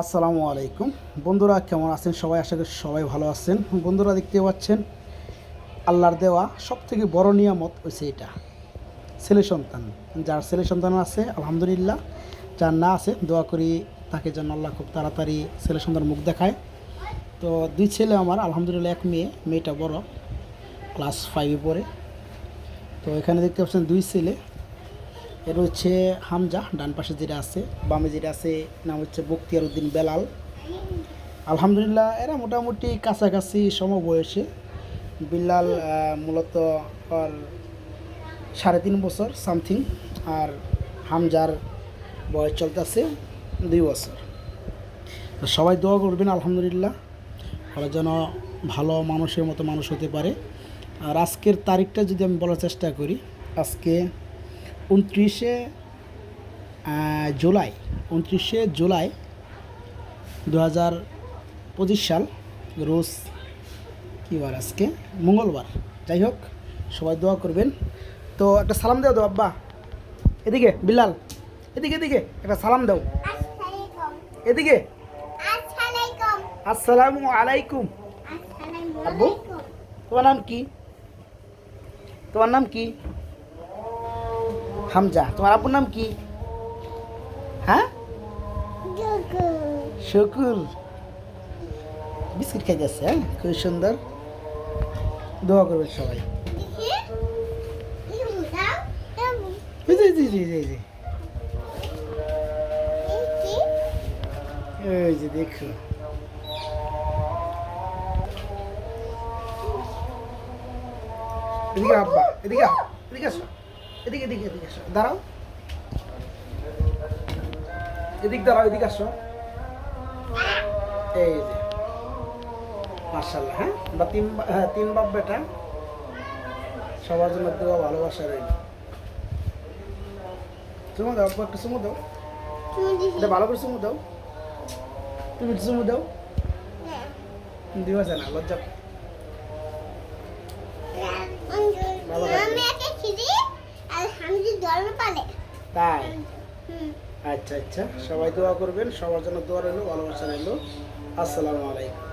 আসসালামু আলাইকুম। বন্ধুরা, কেমন আছেন সবাই? আশা করি সবাই ভালো আছেন। বন্ধুরা, দেখতে পাচ্ছেন, আল্লাহর দেওয়া সব থেকে বড় নিয়ামত হয়েছে এটা। ছেলে সন্তান, যার ছেলে সন্তান আছে, আলহামদুলিল্লাহ, যার না আছে, দোয়া করি তাকে যেন আল্লাহ খুব তাড়াতাড়ি ছেলে সন্তান মুখ দেখায়। তো দুই ছেলে আমার, আলহামদুলিল্লাহ, এক মেয়ে, মেয়েটা বড়, ক্লাস ফাইভে পড়ে। তো এখানে দেখতে পাচ্ছেন দুই ছেলে এর হচ্ছে হামজা, ডান পাশে যেটা আছে, বামে যেটা আছে, নাম হচ্ছে বক্তিয়ার উদ্দিন বেলাল। আলহামদুলিল্লাহ, এরা মোটামুটি কাছাকাছি সম বয়সে বিল্লাল মূলত ওর সাড়ে তিন বছর, সামথিং, আর হামজার বয়স চলতেছে দুই বছর। তো সবাই দোয়া করবেন, আলহামদুলিল্লাহ, ওরা যেন ভালো মানুষের মতো মানুষ হতে পারে। আর আজকের তারিখটা যদি আমি বলার চেষ্টা করি, আজকে উনত্রিশে জুলাই উনত্রিশে জুলাই দু হাজার পঁচিশ সাল রোজ কী বার আজকে? মঙ্গলবার। যাই হোক সবাই দোয়া করবেন। তো একটা সালাম দাও তো আব্বা। এদিকে বিলাল। এদিকে এদিকে একটা সালাম দাও। এদিকে। আসসালামু আলাইকুম আব্বু তোমার নাম কি? তোমার নাম কি? হামজা তোমার আব্বুর নাম কি? হ্যাঁ? শকুল। বিস্কিট খাই যাচ্ছে হ্যাঁ? খুব সুন্দর। দোয়া করবেন সবাই। যে, এই যে, এই যে, এই যে। দেখো। এদিকে আব্বা এদিকে এদিকে আসো। এদিকে এদিকে এদিকে আসো। দাঁড়াও। এদিক দাঁড়াও এদিকে আসো। এই যে। মার্শাল্লাহ হ্যাঁ? বা তিন হ্যাঁ তিন বাপ বেটা। সবার জন্য দেওয়া ভালোবাসা রইল চুমো দাও একটু চুমো দাও। এটা ভালো করে চুমু দাও। তুমি একটু চুমু দাও। দিবা যায় না লজ্জা। তাই? আচ্ছা আচ্ছা। সবাই দোয়া করবেন সবার জন্য দোয়া রইল ভালোবাসা রইল। আসসালামু আলাইকুম।